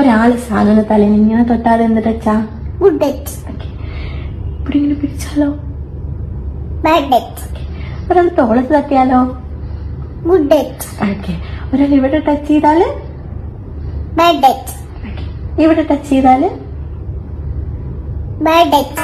ഒരാൾ സാധന തലേന്ന് ഇങ്ങനെ തൊട്ടാൽ എന്ത് ടച്ചാ ഗുഡ് ഡേറ്റ് ഇവിടെ ഇങ്ങനെ പിടിച്ചാലോ? ബാഡ് ഒരാൾ തോളത്ത് തട്ടിയാലോ? ഗുഡ് ഡേറ്റ് ഓക്കെ ഒരാൾ ഇവിടെ ടച്ച് ചെയ്താൽ? ബാഡ്. ഇവിടെ ടച്ച് ചെയ്താൽ? ബാഡ് ഡേറ്റ്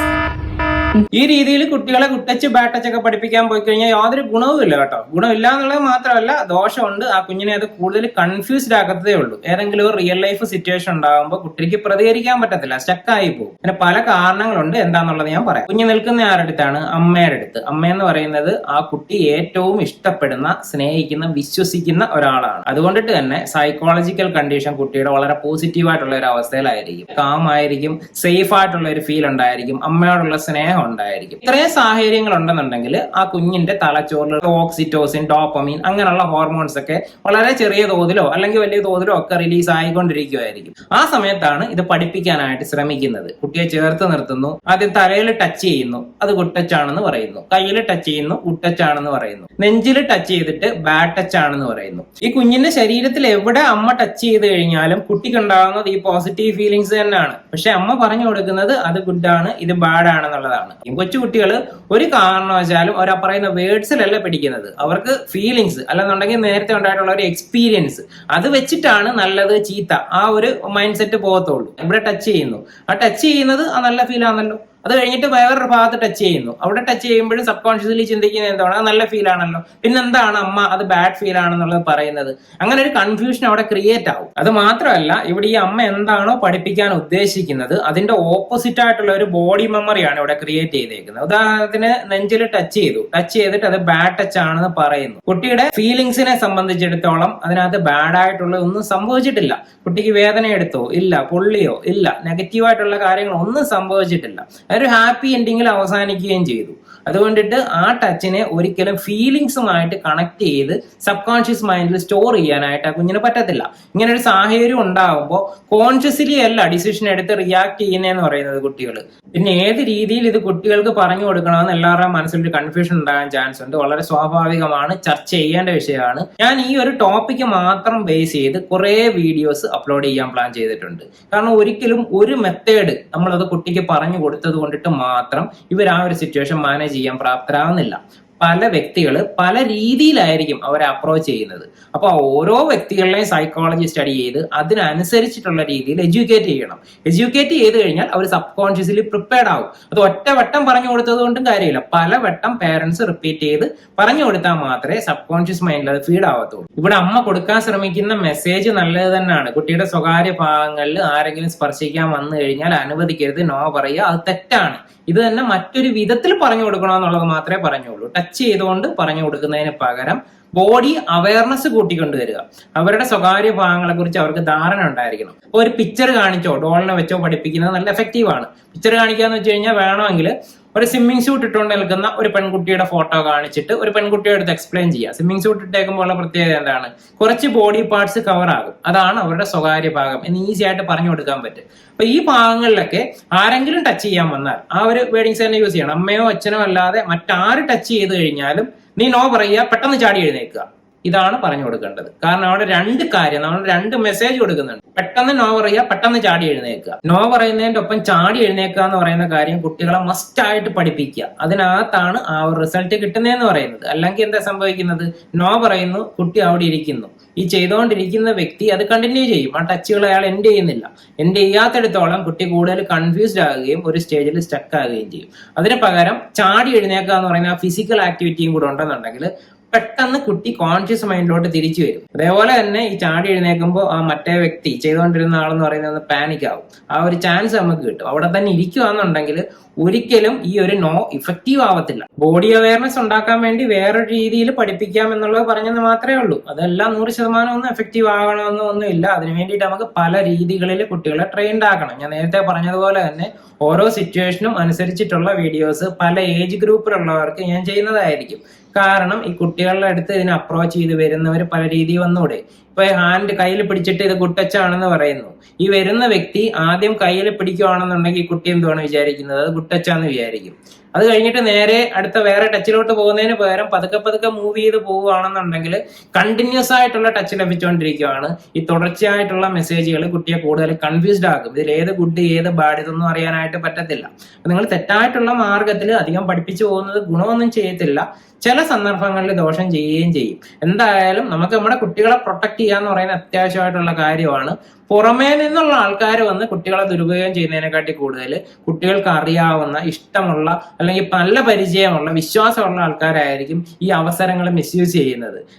ഈ രീതിയിൽ കുട്ടികളെ കുട്ടച്ച് ബാട്ടച്ചൊക്കെ പഠിപ്പിക്കാൻ പോയി കഴിഞ്ഞാൽ യാതൊരു ഗുണവുമില്ല കേട്ടോ. ഗുണമില്ല എന്നുള്ളത് മാത്രമല്ല ദോഷമുണ്ട്. ആ കുഞ്ഞിനെ അത് കൂടുതൽ കൺഫ്യൂസ്ഡ് ആക്കത്തേ ഉള്ളൂ. ഏതെങ്കിലും ഒരു റിയൽ ലൈഫ് സിറ്റുവേഷൻ ഉണ്ടാകുമ്പോൾ കുട്ടിക്ക് പ്രതികരിക്കാൻ പറ്റത്തില്ല. സ്റ്റക്കായി പോകും. പിന്നെ പല കാരണങ്ങളുണ്ട്. എന്താന്നുള്ളത് ഞാൻ പറയാം. കുഞ്ഞ് നിൽക്കുന്ന ആരുടെ അടുത്താണ്? അമ്മയുടെ അടുത്ത്. എന്ന് പറയുന്നത് ആ കുട്ടി ഏറ്റവും ഇഷ്ടപ്പെടുന്ന സ്നേഹിക്കുന്ന വിശ്വസിക്കുന്ന ഒരാളാണ്. അതുകൊണ്ടിട്ട് തന്നെ സൈക്കോളജിക്കൽ കണ്ടീഷൻ കുട്ടിയുടെ വളരെ പോസിറ്റീവ് ആയിട്ടുള്ള ഒരു അവസ്ഥയിലായിരിക്കും. കാം ആയിരിക്കും. സേഫ് ആയിട്ടുള്ള ഒരു ഫീൽ ഉണ്ടായിരിക്കും. അമ്മയോടുള്ള സ്നേഹം ഉണ്ടായിരിക്കും. ഇത്രയും സാഹചര്യങ്ങൾ ഉണ്ടെന്നുണ്ടെങ്കിൽ ആ കുഞ്ഞിന്റെ തലച്ചോറിൽ ഓക്സിറ്റോസിൻ ഡോപ്പമീൻ അങ്ങനെയുള്ള ഹോർമോൺസ് ഒക്കെ വളരെ ചെറിയ തോതിലോ അല്ലെങ്കിൽ വലിയ തോതിലോ ഒക്കെ റിലീസ് ആയിക്കൊണ്ടിരിക്കുമായിരിക്കും ആ സമയത്താണ് ഇത് പഠിപ്പിക്കാനായിട്ട് ശ്രമിക്കുന്നത്. കുട്ടിയെ ചേർത്ത് നിർത്തുന്നു. ആദ്യം തലയിൽ ടച്ച് ചെയ്യുന്നു. അത് കുട്ടച്ചാണെന്ന് പറയുന്നു. കയ്യിൽ ടച്ച് ചെയ്യുന്നു. കുട്ടച്ചാണെന്ന് പറയുന്നു. നെഞ്ചിൽ ടച്ച് ചെയ്തിട്ട് ബാഡ് ടച്ച് ആണെന്ന് പറയുന്നു. ഈ കുഞ്ഞിന്റെ ശരീരത്തിൽ എവിടെ അമ്മ ടച്ച് ചെയ്ത് കഴിഞ്ഞാലും കുട്ടിക്ക് ഉണ്ടാകുന്നത് ഈ പോസിറ്റീവ് ഫീലിങ്സ് തന്നെയാണ്. പക്ഷെ അമ്മ പറഞ്ഞു കൊടുക്കുന്നത് അത് ഗുഡാണ് ഇത് ബാഡ് ആണെന്നുള്ളതാണ്. ഈ കൊച്ചു കുട്ടികൾ ഒരു കാരണവശാലും അവർ പറയുന്ന വേർഡ്സിലല്ല പിടിക്കുന്നത് അവർക്ക് ഫീലിങ്സ് അല്ലെന്നുണ്ടെങ്കിൽ നേരത്തെ ഉണ്ടായിട്ടുള്ള ഒരു എക്സ്പീരിയൻസ് അത് വെച്ചിട്ടാണ് നല്ലത് ചീത്ത ആ ഒരു മൈൻഡ് സെറ്റ് പോകത്തുള്ളൂ. ഇവിടെ ടച്ച് ചെയ്യുന്നു. ആ ടച്ച് ചെയ്യുന്നത് ആ നല്ല ഫീൽ ആണല്ലോ. അത് കഴിഞ്ഞിട്ട് വേറൊരു ഭാഗത്ത് ടച്ച് ചെയ്യുന്നു. അവിടെ ടച്ച് ചെയ്യുമ്പോഴും സബ് കോൺഷ്യസ്ലി ചിന്തിക്കുന്നത് എന്താണ്? അത് നല്ല ഫീൽ ആണല്ലോ. പിന്നെ എന്താണ് അമ്മ? അത് ബാഡ് ഫീൽ ആണെന്നുള്ളത് പറയുന്നത്. അങ്ങനെ ഒരു കൺഫ്യൂഷൻ അവിടെ ക്രിയേറ്റ് ആവും. അത് മാത്രമല്ല ഇവിടെ ഈ അമ്മ എന്താണോ പഠിപ്പിക്കാൻ ഉദ്ദേശിക്കുന്നത് അതിന്റെ ഓപ്പോസിറ്റ് ആയിട്ടുള്ള ഒരു ബോഡി മെമ്മറിയാണ് ഇവിടെ ക്രിയേറ്റ് ചെയ്തേക്കുന്നത്. ഉദാഹരണത്തിന് നെഞ്ചിൽ ടച്ച് ചെയ്തു. ടച്ച് ചെയ്തിട്ട് അത് ബാഡ് ടച്ച് ആണെന്ന് പറയുന്നു. കുട്ടിയുടെ ഫീലിങ്സിനെ സംബന്ധിച്ചിടത്തോളം അതിനകത്ത് ബാഡ് ആയിട്ടുള്ള ഒന്നും സംഭവിച്ചിട്ടില്ല. കുട്ടിക്ക് വേദന എടുത്തോ? ഇല്ല. പൊള്ളിയോ? ഇല്ല. നെഗറ്റീവ് ആയിട്ടുള്ള കാര്യങ്ങൾ ഒന്നും സംഭവിച്ചിട്ടില്ല. അതൊരു ഹാപ്പി എൻഡിങ്ങിൽ അവസാനിക്കുകയും ചെയ്തു. അതുകൊണ്ടിട്ട് ആ ടച്ചിനെ ഒരിക്കലും ഫീലിങ്സുമായിട്ട് കണക്ട് ചെയ്ത് സബ് കോൺഷ്യസ് മൈൻഡിൽ സ്റ്റോർ ചെയ്യാനായിട്ട് ആ കുഞ്ഞിന് പറ്റത്തില്ല. ഇങ്ങനെ ഒരു സാഹചര്യം ഉണ്ടാകുമ്പോൾ കോൺഷ്യസ്ലി അല്ല ഡിസിഷൻ എടുത്ത് റിയാക്ട് ചെയ്യുന്നതെന്ന് പറയുന്നത് കുട്ടികൾ പിന്നെ ഏത് രീതിയിൽ ഇത് കുട്ടികൾക്ക് പറഞ്ഞു കൊടുക്കണമെന്ന് എല്ലാവരുടെയും മനസ്സിലൊരു കൺഫ്യൂഷൻ ഉണ്ടാകാൻ ചാൻസ് ഉണ്ട്. വളരെ സ്വാഭാവികമാണ്. ചർച്ച ചെയ്യേണ്ട വിഷയമാണ്. ഞാൻ ഈ ഒരു ടോപ്പിക്ക് മാത്രം ബേസ് ചെയ്ത് കുറേ വീഡിയോസ് അപ്ലോഡ് ചെയ്യാൻ പ്ലാൻ ചെയ്തിട്ടുണ്ട്. കാരണം ഒരിക്കലും ഒരു മെത്തേഡ് നമ്മളത് കുട്ടിക്ക് പറഞ്ഞു കൊടുത്തത് കൊണ്ടിട്ട് മാത്രം ഇവർ ആ ഒരു സിറ്റുവേഷൻ മാനേജ് ചെയ്യാൻ പ്രാപ്തരാകുന്നില്ല. പല വ്യക്തികൾ പല രീതിയിലായിരിക്കും അവരെ അപ്രോച്ച് ചെയ്യുന്നത്. അപ്പൊ ഓരോ വ്യക്തികളുടെയും സൈക്കോളജി സ്റ്റഡി ചെയ്ത് അതിനനുസരിച്ചിട്ടുള്ള രീതിയിൽ എഡ്യൂക്കേറ്റ് ചെയ്യണം. എഡ്യൂക്കേറ്റ് ചെയ്ത് കഴിഞ്ഞാൽ അവർ സബ് കോൺഷ്യസ്ലി പ്രിപ്പയർഡ് ആകും അത് ഒറ്റ വട്ടം പറഞ്ഞു കൊടുത്തത് കൊണ്ടും കാര്യമില്ല. പല വട്ടം പേരൻസ് റിപ്പീറ്റ് ചെയ്ത് പറഞ്ഞു കൊടുത്താൽ മാത്രമേ സബ് കോൺഷ്യസ് മൈൻഡിൽ അത് ഫീഡ് ആവത്തുള്ളൂ. ഇവിടെ അമ്മ കൊടുക്കാൻ ശ്രമിക്കുന്ന മെസ്സേജ് നല്ലത് തന്നെയാണ്. കുട്ടിയുടെ സ്വകാര്യ ഭാഗങ്ങളിൽ ആരെങ്കിലും സ്പർശിക്കാൻ വന്നു കഴിഞ്ഞാൽ അനുവദിക്കരുത് നോ പറയുക. അത് തെറ്റാണ്. ഇത് തന്നെ മറ്റൊരു വിധത്തിൽ പറഞ്ഞു കൊടുക്കണമെന്നുള്ളത് മാത്രമേ പറഞ്ഞുള്ളൂ. ടച്ച് ചെയ്തുകൊണ്ട് പറഞ്ഞു കൊടുക്കുന്നതിന് പകരം ബോഡി അവയർനെസ് കൂട്ടിക്കൊണ്ടുവരിക. അവരുടെ സ്വകാര്യ ഭാഗങ്ങളെ കുറിച്ച് അവർക്ക് ധാരണ ഉണ്ടായിരിക്കണം. ഇപ്പൊ ഒരു പിക്ചർ കാണിച്ചോ ഡോളിനെ വെച്ചോ പഠിപ്പിക്കുന്നത് നല്ല എഫക്റ്റീവ് ആണ്. പിക്ചർ കാണിക്കാന്ന് വെച്ച് കഴിഞ്ഞാൽ വേണമെങ്കിൽ ഒരു സ്വിമ്മിംഗ് സ്യൂട്ട് ഇട്ടുകൊണ്ട് നിൽക്കുന്ന ഒരു പെൺകുട്ടിയുടെ ഫോട്ടോ കാണിച്ചിട്ട് ഒരു പെൺകുട്ടിയുടെ അടുത്ത് എക്സ്പ്ലെയിൻ ചെയ്യുക. സ്വിമ്മിംഗ് സ്യൂട്ട് ഇട്ടേക്കുമ്പോൾ ഉള്ള പ്രത്യേകത എന്താണ്? കുറച്ച് ബോഡി പാർട്സ് കവർ ആകും. അതാണ് അവരുടെ സ്വകാര്യ ഭാഗം. എന്ന് ഈസി ആയിട്ട് പറഞ്ഞു കൊടുക്കാൻ പറ്റും. അപ്പൊ ഈ ഭാഗങ്ങളിലൊക്കെ ആരെങ്കിലും ടച്ച് ചെയ്യാൻ വന്നാൽ ആ ഒരു വേഡിങ് തന്നെ യൂസ് ചെയ്യണം. അമ്മയോ അച്ഛനോ അല്ലാതെ മറ്റാര് ടച്ച് ചെയ്ത് കഴിഞ്ഞാലും നീ നോ പറയുക പെട്ടെന്ന് ചാടി എഴുന്നേക്കുക. ഇതാണ് പറഞ്ഞു കൊടുക്കേണ്ടത്. കാരണം അവിടെ രണ്ട് കാര്യം നമ്മൾ രണ്ട് മെസ്സേജ് കൊടുക്കുന്നുണ്ട്. പെട്ടെന്ന് നോ പറയുക പെട്ടെന്ന് ചാടി എഴുന്നേൽക്കുക നോ പറയുന്നതിന്റെ ഒപ്പം ചാടി എഴുന്നേക്കുക എന്ന് പറയുന്ന കാര്യം കുട്ടികളെ മസ്റ്റ് ആയിട്ട് പഠിപ്പിക്കുക. അതിനകത്താണ് ആ ഒരു റിസൾട്ട് കിട്ടുന്നതെന്ന് പറയുന്നത്. അല്ലെങ്കിൽ എന്താ സംഭവിക്കുന്നത്? നോ പറയുന്നു കുട്ടി അവിടെ ഇരിക്കുന്നു. ഈ ചെയ്തുകൊണ്ടിരിക്കുന്ന വ്യക്തി അത് കണ്ടിന്യൂ ചെയ്യും. ആ ടച്ചുകൾ അയാൾ എൻഡ് ചെയ്യുന്നില്ല. എൻഡ് ചെയ്യാത്തടത്തോളം കുട്ടി കൂടുതൽ കൺഫ്യൂസ്ഡ് ആകുകയും ഒരു സ്റ്റേജിൽ സ്റ്റക്ക് ആകുകയും ചെയ്യും. അതിന് പകരം ചാടി എഴുന്നേക്കുക എന്ന് പറയുന്ന ആ ഫിസിക്കൽ ആക്ടിവിറ്റിയും കൂടെ ഉണ്ടെന്നുണ്ടെങ്കിൽ പെട്ടെന്ന് കുട്ടി കോൺഷ്യസ് മൈൻഡിലോട്ട് തിരിച്ചു വരും. അതേപോലെ തന്നെ ഈ ചാടി എഴുന്നേക്കുമ്പോൾ ആ മറ്റേ വ്യക്തി ചെയ്തുകൊണ്ടിരുന്ന ആളെന്ന് പറയുന്നത് പാനിക് ആവും. ആ ഒരു ചാൻസ് നമുക്ക് കിട്ടും. അവിടെ തന്നെ ഇരിക്കുകയാണെന്നുണ്ടെങ്കിൽ ഒരിക്കലും ഈ ഒരു നോ ഇഫക്റ്റീവ് ആവത്തില്ല. ബോഡി അവയർനെസ് ഉണ്ടാക്കാൻ വേണ്ടി വേറൊരു രീതിയിൽ പഠിപ്പിക്കാം എന്നുള്ളത് പറഞ്ഞെന്ന് മാത്രമേ ഉള്ളൂ. അതെല്ലാം നൂറ് ശതമാനം ഒന്നും എഫക്റ്റീവ് ആകണമെന്നോ ഒന്നും ഇല്ല. വേണ്ടിയിട്ട് നമുക്ക് പല രീതികളിൽ കുട്ടികളെ ട്രെയിൻഡ് ആക്കണം. ഞാൻ നേരത്തെ പറഞ്ഞതുപോലെ തന്നെ ഓരോ സിറ്റുവേഷനും അനുസരിച്ചിട്ടുള്ള വീഡിയോസ് പല ഏജ് ഗ്രൂപ്പിലുള്ളവർക്ക് ഞാൻ ചെയ്യുന്നതായിരിക്കും. കാരണം ഈ കുട്ടികളുടെ അടുത്ത് ഇതിനെ അപ്രോച്ച് ചെയ്ത് വരുന്നവർ പല രീതിയിൽ വന്നൂടെ. ഇപ്പൊ ഹാൻഡ് കയ്യിൽ പിടിച്ചിട്ട് ഇത് കുട്ടച്ചാണെന്ന് പറയുന്നു. ഈ വരുന്ന വ്യക്തി ആദ്യം കയ്യിൽ പിടിക്കുവാണെന്നുണ്ടെങ്കിൽ കുട്ടി എന്തുവാണ് വിചാരിക്കുന്നത്? അത് കുട്ടച്ചാന്ന് വിചാരിക്കും. അത് കഴിഞ്ഞിട്ട് നേരെ അടുത്ത വേറെ ടച്ചിലോട്ട് പോകുന്നതിന് പകരം പതുക്കെ പതുക്കെ മൂവ് ചെയ്ത് പോവുകയാണെന്നുണ്ടെങ്കിൽ കണ്ടിന്യൂസ് ആയിട്ടുള്ള ടച്ച് ലഭിച്ചുകൊണ്ടിരിക്കുകയാണ്. ഈ തുടർച്ചയായിട്ടുള്ള മെസ്സേജുകൾ കുട്ടിയെ കൂടുതൽ കൺഫ്യൂസ്ഡ് ആകും ഇതിൽ ഏത് ഗുഡ് ഏത് ബാഡ് ഇതൊന്നും അറിയാനായിട്ട് പറ്റത്തില്ല. നിങ്ങൾ തെറ്റായിട്ടുള്ള മാർഗത്തിൽ അധികം പഠിപ്പിച്ചു പോകുന്നത് ഗുണമൊന്നും ചെയ്യത്തില്ല. ചില സന്ദർഭങ്ങളിൽ ദോഷം ചെയ്യുകയും ചെയ്യും. എന്തായാലും നമുക്ക് നമ്മുടെ കുട്ടികളെ പ്രൊട്ടക്ട് ചെയ്യാന്ന് പറയുന്ന അത്യാവശ്യമായിട്ടുള്ള കാര്യമാണ്. പുറമേ നിന്നുള്ള ആൾക്കാർ വന്ന് കുട്ടികളെ ദുരുപയോഗം ചെയ്യുന്നതിനെക്കാട്ടി കൂടുതൽ കുട്ടികൾക്ക് അറിയാവുന്ന ഇഷ്ടമുള്ള അല്ലെങ്കിൽ നല്ല പരിചയമുള്ള വിശ്വാസമുള്ള ആൾക്കാരായിരിക്കും ഈ അവസരങ്ങൾ മിസ്യൂസ് ചെയ്യുന്നത്.